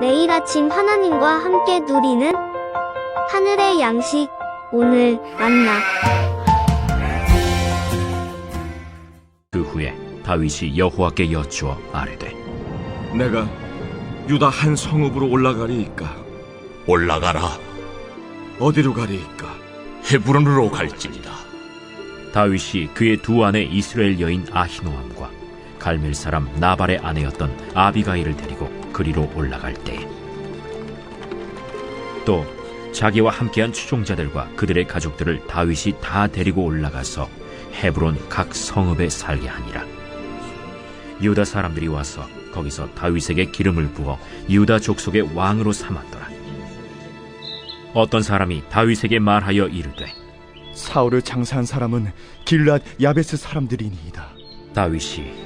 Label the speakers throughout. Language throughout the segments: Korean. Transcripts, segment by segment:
Speaker 1: 매일 아침 하나님과 함께 누리는 하늘의 양식 오늘 만나.
Speaker 2: 그 후에 다윗이 여호와께 여쭈어 아뢰되
Speaker 3: 내가 유다 한 성읍으로 올라가리이까?
Speaker 4: 올라가라.
Speaker 3: 어디로 가리이까?
Speaker 4: 헤브론으로 갈지니라.
Speaker 2: 다윗이 그의 두 아내 이스라엘 여인 아히노암과 갈멜 사람 나발의 아내였던 아비가일을 데리고 그리로 올라갈 때에 또 자기와 함께한 추종자들과 그들의 가족들을 다윗이 다 데리고 올라가서 헤브론 각 성읍에 살게 하니라. 유다 사람들이 와서 거기서 다윗에게 기름을 부어 유다 족속의 왕으로 삼았더라. 어떤 사람이 다윗에게 말하여 이르되
Speaker 5: 사울을 장사한 사람은 길앗 야베스 사람들이니이다.
Speaker 2: 다윗이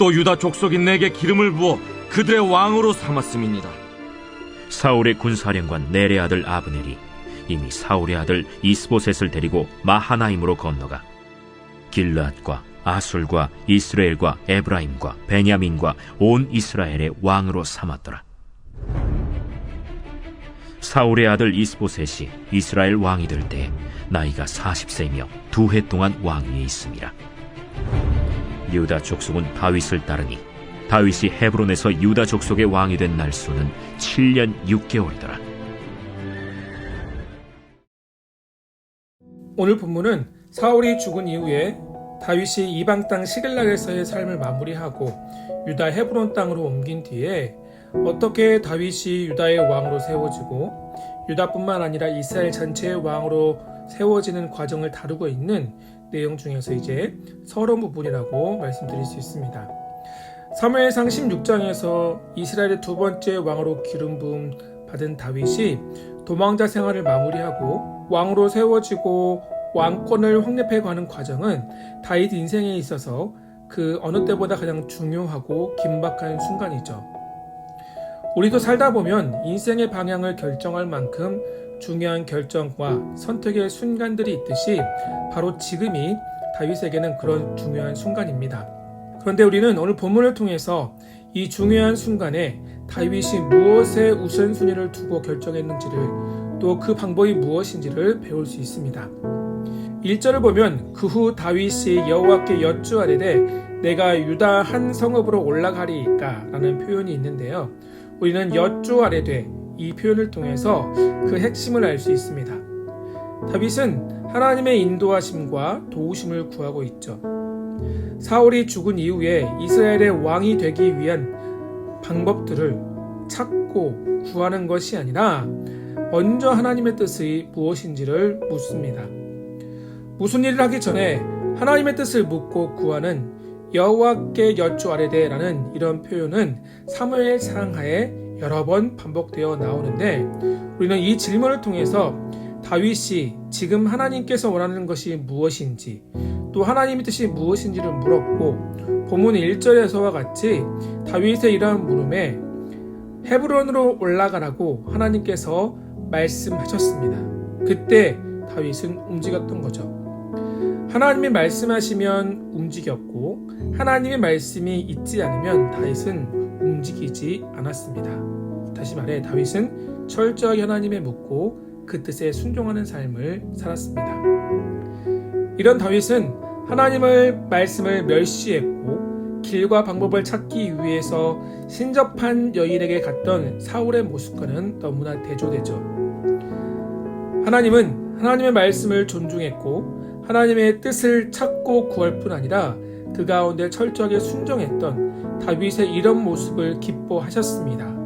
Speaker 3: 또 유다 족속이 내게 기름을 부어 그들의 왕으로 삼았음이니라.
Speaker 2: 사울의 군사령관 네레 아들 아브넬이 이미 사울의 아들 이스보셋을 데리고 마하나임으로 건너가 길르앗과 아술과 이스라엘과 에브라임과 베냐민과 온 이스라엘의 왕으로 삼았더라. 사울의 아들 이스보셋이 이스라엘 왕이 될 때 나이가 40세이며 두 해 동안 왕위에 있습니다. 유다 족속은 다윗을 따르니 다윗이 헤브론에서 유다 족속의 왕이 된 날수는 7년 6개월이더라.
Speaker 6: 오늘 본문은 사울이 죽은 이후에 다윗이 이방 땅 시글락에서의 삶을 마무리하고 유다 헤브론 땅으로 옮긴 뒤에 어떻게 다윗이 유다의 왕으로 세워지고 유다뿐만 아니라 이스라엘 전체의 왕으로 세워지는 과정을 다루고 있는 내용 중에서 이제 서론 부분이라고 말씀드릴 수 있습니다. 사무엘상 16장에서 이스라엘의 두 번째 왕으로 기름 부음 받은 다윗이 도망자 생활을 마무리하고 왕으로 세워지고 왕권을 확립해 가는 과정은 다윗 인생에 있어서 그 어느 때보다 가장 중요하고 긴박한 순간이죠. 우리도 살다 보면 인생의 방향을 결정할 만큼 중요한 결정과 선택의 순간들이 있듯이 바로 지금이 다윗에게는 그런 중요한 순간입니다. 그런데 우리는 오늘 본문을 통해서 이 중요한 순간에 다윗이 무엇에 우선순위를 두고 결정했는지를 또 그 방법이 무엇인지를 배울 수 있습니다. 1절을 보면 그 후 다윗이 여호와께 여쭈아래되 내가 유다 한 성읍으로 올라가리이까 라는 표현이 있는데요. 우리는 여쭈아래되 이 표현을 통해서 그 핵심을 알 수 있습니다. 다윗은 하나님의 인도하심과 도우심을 구하고 있죠. 사울이 죽은 이후에 이스라엘의 왕이 되기 위한 방법들을 찾고 구하는 것이 아니라 먼저 하나님의 뜻이 무엇인지를 묻습니다. 무슨 일을 하기 전에 하나님의 뜻을 묻고 구하는 여호와께 여쭈 아래되라는 이런 표현은 사무엘 상하에 여러 번 반복되어 나오는데 우리는 이 질문을 통해서 다윗이 지금 하나님께서 원하는 것이 무엇인지 또 하나님의 뜻이 무엇인지를 물었고 본문 1절에서와 같이 다윗의 이러한 물음에 헤브론으로 올라가라고 하나님께서 말씀하셨습니다. 그때 다윗은 움직였던 거죠. 하나님이 말씀하시면 움직였고 하나님의 말씀이 있지 않으면 다윗은 움직이지 않았습니다. 다시 말해 다윗은 철저하게 하나님의 묻고 그 뜻에 순종하는 삶을 살았습니다. 이런 다윗은 하나님을 말씀을 멸시했고 길과 방법을 찾기 위해서 신접한 여인에게 갔던 사울의 모습과는 너무나 대조되죠. 하나님은 하나님의 말씀을 존중했고 하나님의 뜻을 찾고 구할 뿐 아니라 그 가운데 철저하게 순종했던 다윗의 이런 모습을 기뻐하셨습니다.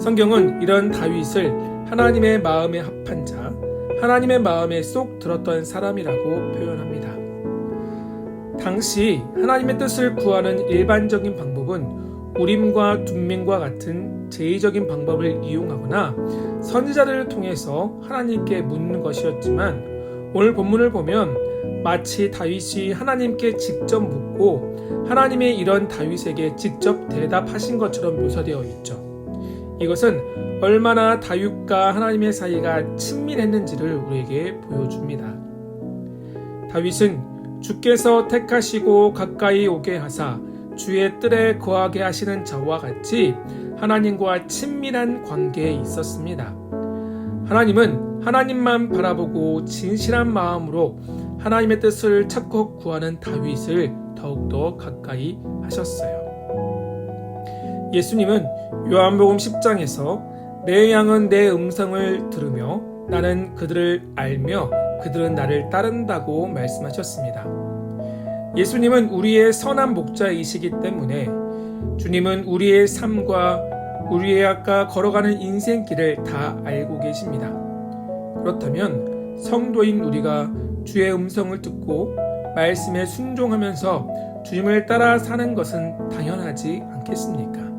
Speaker 6: 성경은 이런 다윗을 하나님의 마음에 합한 자, 하나님의 마음에 쏙 들었던 사람이라고 표현합니다. 당시 하나님의 뜻을 구하는 일반적인 방법은 우림과 둠민과 같은 제의적인 방법을 이용하거나 선지자들을 통해서 하나님께 묻는 것이었지만 오늘 본문을 보면 마치 다윗이 하나님께 직접 묻고 하나님의 이런 다윗에게 직접 대답하신 것처럼 묘사되어 있죠. 이것은 얼마나 다윗과 하나님의 사이가 친밀했는지를 우리에게 보여줍니다. 다윗은 주께서 택하시고 가까이 오게 하사 주의 뜰에 거하게 하시는 저와 같이 하나님과 친밀한 관계에 있었습니다. 하나님은 하나님만 바라보고 진실한 마음으로 하나님의 뜻을 찾고 구하는 다윗을 더욱더 가까이 하셨어요. 예수님은 요한복음 10장에서 내 양은 내 음성을 들으며 나는 그들을 알며 그들은 나를 따른다고 말씀하셨습니다. 예수님은 우리의 선한 목자이시기 때문에 주님은 우리의 삶과 우리의 아까 걸어가는 인생길을 다 알고 계십니다. 그렇다면 성도인 우리가 주의 음성을 듣고 말씀에 순종하면서 주님을 따라 사는 것은 당연하지 않겠습니까?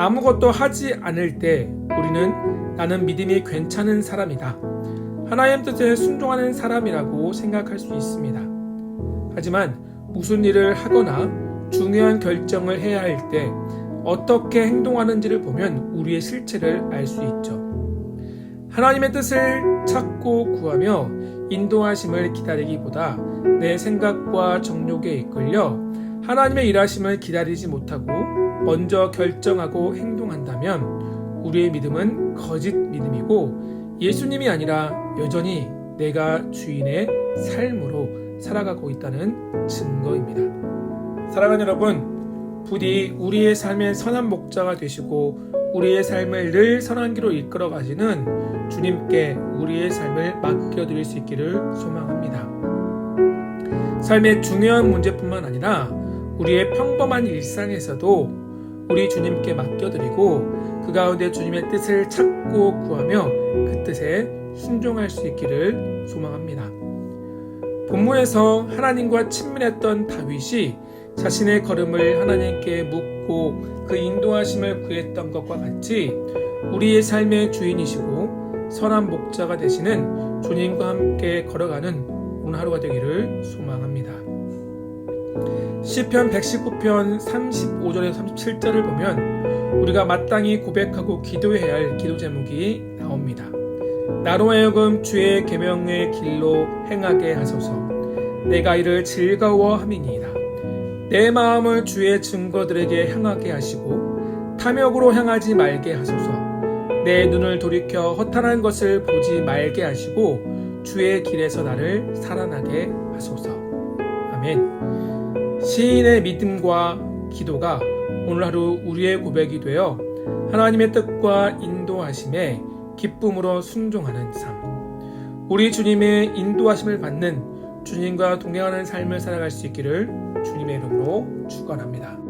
Speaker 6: 아무것도 하지 않을 때 우리는 나는 믿음이 괜찮은 사람이다. 하나님 뜻에 순종하는 사람이라고 생각할 수 있습니다. 하지만 무슨 일을 하거나 중요한 결정을 해야 할 때 어떻게 행동하는지를 보면 우리의 실체를 알 수 있죠. 하나님의 뜻을 찾고 구하며 인도하심을 기다리기보다 내 생각과 정욕에 이끌려 하나님의 일하심을 기다리지 못하고 먼저 결정하고 행동한다면 우리의 믿음은 거짓 믿음이고 예수님이 아니라 여전히 내가 주인의 삶으로 살아가고 있다는 증거입니다. 사랑하는 여러분, 부디 우리의 삶의 선한 목자가 되시고 우리의 삶을 늘 선한 길로 이끌어 가시는 주님께 우리의 삶을 맡겨드릴 수 있기를 소망합니다. 삶의 중요한 문제뿐만 아니라 우리의 평범한 일상에서도 우리 주님께 맡겨드리고 그 가운데 주님의 뜻을 찾고 구하며 그 뜻에 순종할 수 있기를 소망합니다. 본문에서 하나님과 친밀했던 다윗이 자신의 걸음을 하나님께 묻고 그 인도하심을 구했던 것과 같이 우리의 삶의 주인이시고 선한 목자가 되시는 주님과 함께 걸어가는 오늘 하루가 되기를 소망합니다. 시편 119편 35절에서 37절을 보면 우리가 마땅히 고백하고 기도해야 할 기도 제목이 나옵니다. 나로 하여금 주의 계명의 길로 행하게 하소서. 내가 이를 즐거워함이니이다. 내 마음을 주의 증거들에게 향하게 하시고 탐욕으로 향하지 말게 하소서. 내 눈을 돌이켜 허탄한 것을 보지 말게 하시고 주의 길에서 나를 살아나게 하소서. 아멘. 시인의 믿음과 기도가 오늘 하루 우리의 고백이 되어 하나님의 뜻과 인도하심에 기쁨으로 순종하는 삶. 우리 주님의 인도하심을 받는 주님과 동행하는 삶을 살아갈 수 있기를 주님의 이름으로 축원합니다.